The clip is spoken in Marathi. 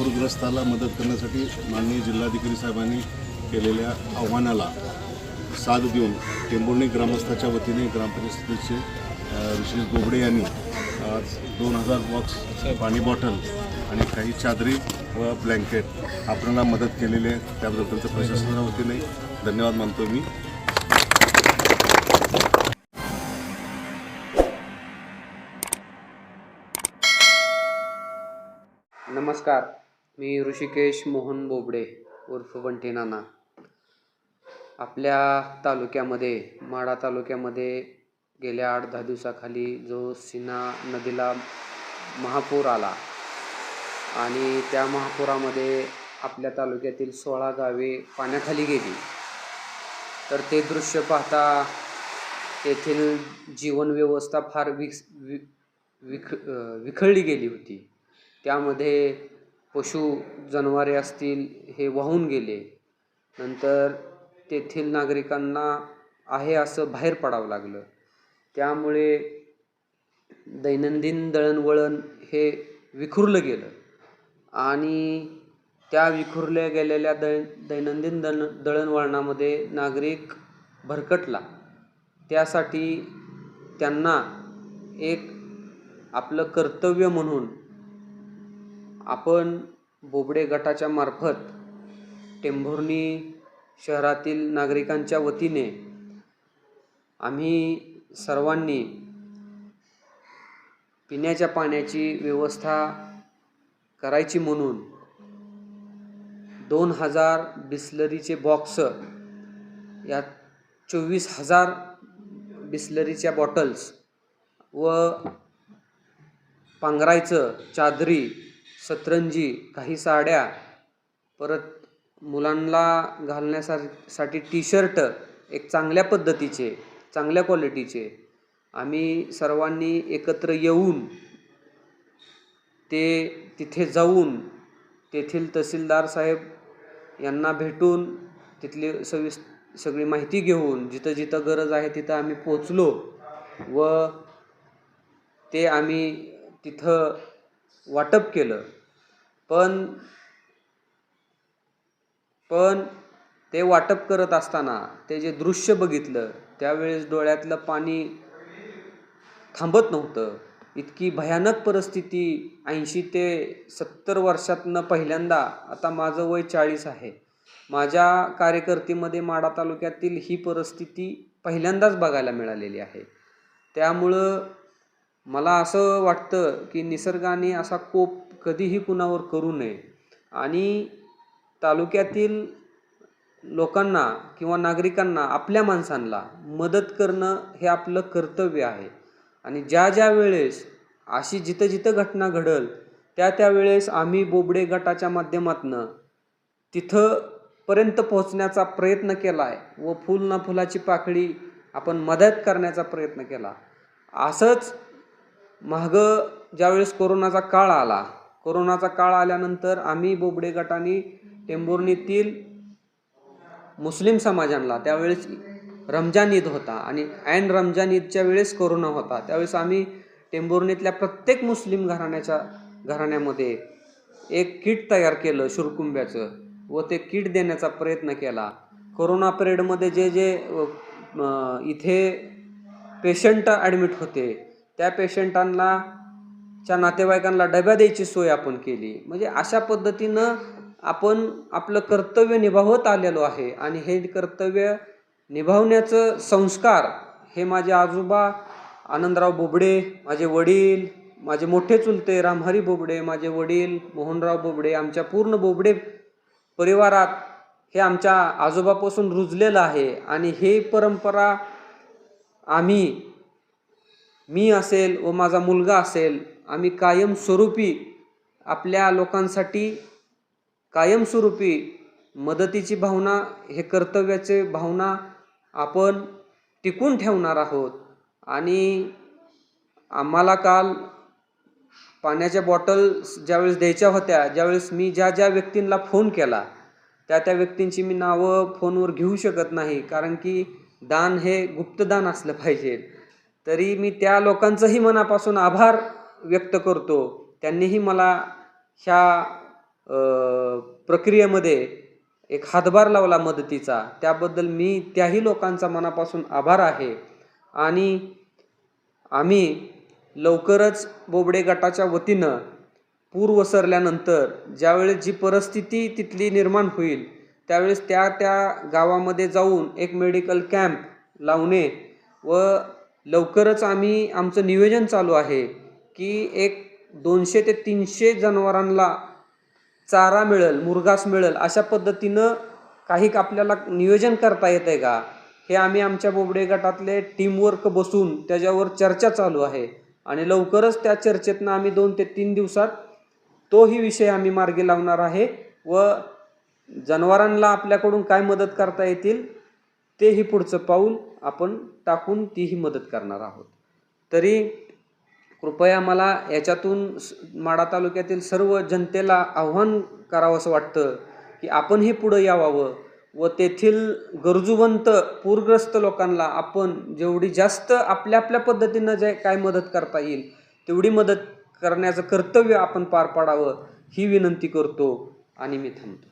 पूरग्रस्ताला मदत करण्यासाठी माननीय जिल्हाधिकारी साहेबांनी केलेल्या आव्हानाला साथ देऊन टेंभुर्णी ग्रामस्थाच्या वतीने ग्रामपंचायतीचे ऋषी बोबडे यांनी आज दोन हजार बॉक्स पाणी बॉटल आणि काही चादरी व ब्लँकेट आपल्याला मदत केलेली आहे. त्याबद्दल त्यांचं प्रशासनाच्या वतीने धन्यवाद मानतो मी. नमस्कार. मी ऋषिकेश मोहन बोबडे उर्फ बंटी नाना. आपल्या तालुक्यामध्ये माढा तालुक्यामध्ये गेल्या आठ दहा दिवसाखाली जो सिन्हा नदीला महापूर आला आणि त्या महापुरामध्ये आपल्या तालुक्यातील सोळा गावे पाण्याखाली गेली तर ते दृश्य पाहता तेथील जीवनव्यवस्था फार विक्स वि विख विखळली गेली होती. त्यामध्ये पशु जनावरे असतील हे वाहून गेले. नंतर तेथील नागरिकांना आहे असं बाहेर पडावं लागलं. त्यामुळे दैनंदिन दळणवळण हे विखुरलं गेलं. आणि त्या विखुरल्या गेलेल्या दै दैनंदिन दळ दळणवळणामध्ये नागरिक भरकटला. त्यासाठी त्यांना एक आपलं कर्तव्य म्हणून आपण बोबडे गटाच्या मार्फत टेंभुर्णी शहरातील नागरिकांच्या वतीने आम्ही सर्वांनी पिण्याच्या पाण्याची व्यवस्था करायची म्हणून दोन हजार बिस्लरीचे बॉक्स या चोवीस हजार बिस्लरीच्या बॉटल्स व पांघरायचं चादरी सतरंजी काही साड्या परत मुलांना घालण्यासाठी टी शर्ट एक चांगल्या पद्धतीचे चांगल्या क्वालिटीचे. आम्ही सर्वांनी एकत्र येऊन ते तिथे जाऊन तेथील तहसीलदार साहेब यांना भेटून तिथली सविस सगळी माहिती घेऊन जिथं जिथं गरज आहे तिथं आम्ही पोचलो व ते आम्ही तिथं वाटप केलं. पण पण ते वाटप करत असताना ते जे दृश्य बघितलं त्यावेळेस डोळ्यातलं पाणी थांबत नव्हतं. इतकी भयानक परिस्थिती ऐंशी ते सत्तर वर्षातनं पहिल्यांदा आता माझं वय चाळीस आहे. माझ्या कार्यकर्तीमध्ये माडा तालुक्यातील ही परिस्थिती पहिल्यांदाच बघायला मिळालेली आहे. त्यामुळं मला असं वाटतं की निसर्गाने असा कोप कधीही कुणावर करू नये. आणि तालुक्यातील लोकांना किंवा नागरिकांना आपल्या माणसांना मदत करणं हे आपलं कर्तव्य आहे. आणि ज्या ज्या वेळेस अशी जिथं जिथं घटना घडल त्या त्या वेळेस आम्ही बोबडे गटाच्या माध्यमातनं तिथं पर्यंत पोहोचण्याचा प्रयत्न केला आहे व फुल ना फुलाची पाकळी आपण मदत करण्याचा प्रयत्न केला. असंच मागं ज्यावेळेस कोरोनाचा काळ आला कोरोनाचा काळ आल्यानंतर आम्ही बोबडे गटाने टेंभुर्णीतील मुस्लिम समाजांना त्यावेळेस रमजान ईद होता आणि ऐन रमजान ईदच्या वेळेस कोरोना होता. त्यावेळेस आम्ही टेंभुर्णीतल्या प्रत्येक मुस्लिम घराण्याच्या घराण्यामध्ये एक किट तयार केलं शुरकुंब्याचं व ते किट देण्याचा प्रयत्न केला. कोरोना पिरियडमध्ये जे जे इथे पेशंट ॲडमिट होते त्या पेशंटांना च्या नातेवाईकांना डब्या द्यायची सोय आपण केली. म्हणजे अशा पद्धतीनं आपण आपलं कर्तव्य निभावत आलेलो आहे आणि हे कर्तव्य निभावण्याचं संस्कार हे माझे आजोबा आनंदराव बोबडे माझे वडील माझे मोठे चुलते रामहरी बोबडे माझे वडील मोहनराव बोबडे आमच्या पूर्ण बोबडे परिवारात हे आमच्या आजोबापासून रुजलेलं आहे. आणि हे परंपरा आम्ही मी असेल व माझा मुलगा असेल आम्ही कायमस्वरूपी आपल्या लोकांसाठी कायमस्वरूपी मदतीची भावना हे कर्तव्याचे भावना आपण टिकून ठेवणार आहोत. आणि आम्हाला काल पाण्याच्या बॉटल्स ज्यावेळेस द्यायच्या होत्या ज्यावेळेस मी ज्या ज्या व्यक्तींना फोन केला त्या त्या व्यक्तींची मी नावं फोनवर घेऊ शकत नाही कारण की दान हे गुप्तदान असलं पाहिजे. तरी मी त्या लोकांचंही मनापासून आभार व्यक्त करतो. त्यांनीही मला ह्या प्रक्रियेमध्ये एक हातभार लावला मदतीचा. त्याबद्दल मी त्याही लोकांचा मनापासून आभार आहे. आणि आम्ही लवकरच बोबडे गटाच्या वतीनं पूर वसरल्यानंतर ज्यावेळेस जी परिस्थिती तिथली निर्माण होईल त्यावेळेस त्या त्या गावामध्ये जाऊन एक मेडिकल कॅम्प लावणे व लवकरच आम्ही आमचं नियोजन चालू आहे की एक दोनशे ते तीनशे जनावरांना चारा मिळेल मुरघास मिळेल अशा पद्धतीनं काही आपल्याला नियोजन करता येतं आहे का? हे आम्ही आमच्या बोबडे गटातले टीमवर्क बसून त्याच्यावर चर्चा चालू आहे आणि लवकरच त्या चर्चेतनं आम्ही दोन ते तीन दिवसात तोही विषय आम्ही मार्गी लावणार आहे व जनावरांना आपल्याकडून काय मदत करता येतील तेही पुढचं पाऊल आपण टाकून तीही मदत करणार आहोत. तरी कृपया मला याच्यातून माडा माढा तालुक्यातील सर्व जनतेला आव्हान करावंसं वाटतं की आपणही पुढं यावावं व तेथील गरजूवंत पूरग्रस्त लोकांना आपण जेवढी जास्त आपल्या आपल्या पद्धतीनं जे काय मदत करता येईल तेवढी मदत करण्याचं कर्तव्य आपण पार पाडावं ही विनंती करतो आणि मी थांबतो.